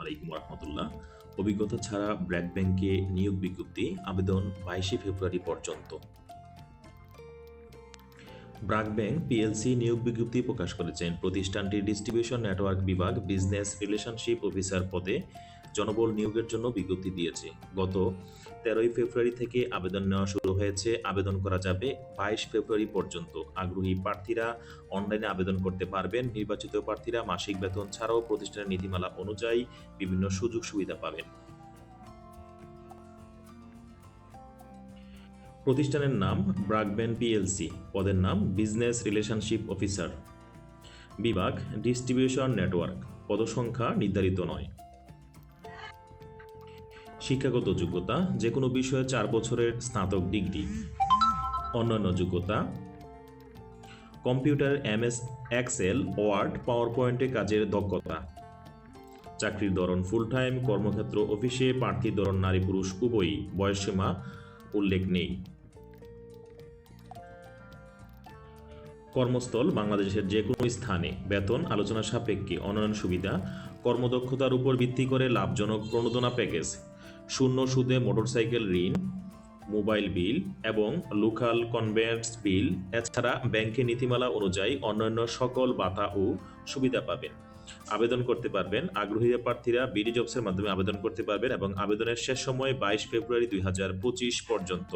আলাইকুম রহমতুল্লাহ। অভিজ্ঞতা ছাড়া ব্র্যাক ব্যাংকে নিয়োগ বিজ্ঞপ্তি, আবেদন বাইশে ফেব্রুয়ারি পর্যন্ত। ব্রাক ব্যাংক পিএলসি নিয়োগ বিজ্ঞপ্তি প্রকাশ করেছেন প্রতিষ্ঠানটির ডিস্ট্রিবিউশন নেটওয়ার্ক বিভাগ বিজনেস রিলেশনশিপ অফিসার পদে জনবল নিয়োগের জন্য বিজ্ঞপ্তি দিয়েছে। গত তেরোই ফেব্রুয়ারি থেকে আবেদন নেওয়া শুরু হয়েছে। আবেদন করা যাবে বাইশ ফেব্রুয়ারি পর্যন্ত। আগ্রহী প্রার্থীরা অনলাইনে আবেদন করতে পারবেন। নির্বাচিত প্রার্থীরা মাসিক বেতন ছাড়াও প্রতিষ্ঠানের নীতিমালা অনুযায়ী বিভিন্ন সুযোগ সুবিধা পাবেন। প্রতিষ্ঠানের নাম ব্রাকব্যান পিএলসি। পদের নাম বিজনেস রিলেশনশিপ অফিসার। বিভাগ ডিস্ট্রিবিউশন নেটওয়ার্ক। পদসংখ্যা নির্ধারিত নয়। শিক্ষাগত যোগ্যতা যে কোনো বিষয়ে চার বছরের স্নাতক ডিগ্রি। অন্যান্য যোগ্যতা, computer, MS, Excel, Word power পয়েন্টে কাজের দক্ষতা। চাকরির ধরন ফুল টাইম কর্মক্ষেত্র অফিসে প্রার্থীর ধরন নারী পুরুষ উভয়ই। বয়সসীমা উল্লেখ নেই। কর্মস্থল বাংলাদেশের যে কোনো স্থানে। বেতন, আলোচনা সাপেক্ষে অনলাইন সুবিধা, কর্মদক্ষতার উপর ভিত্তি করে লাভজনক প্রণোদনা প্যাকেজ শূন্য সুদে মোটরসাইকেল ঋণ, মোবাইল বিল এবং লোকাল কনভেন্স বিল, এছাড়া ব্যাংকের নীতিমালা অনুযায়ী অন্যান্য সকল বাতা ও সুবিধা পাবেন। আবেদন করতে পারবেন। আগ্রহী প্রার্থীরা বিডি জবসের মাধ্যমে আবেদন করতে পারবেন এবং আবেদনের শেষ সময় বাইশ ফেব্রুয়ারি দুই হাজার পঁচিশ পর্যন্ত।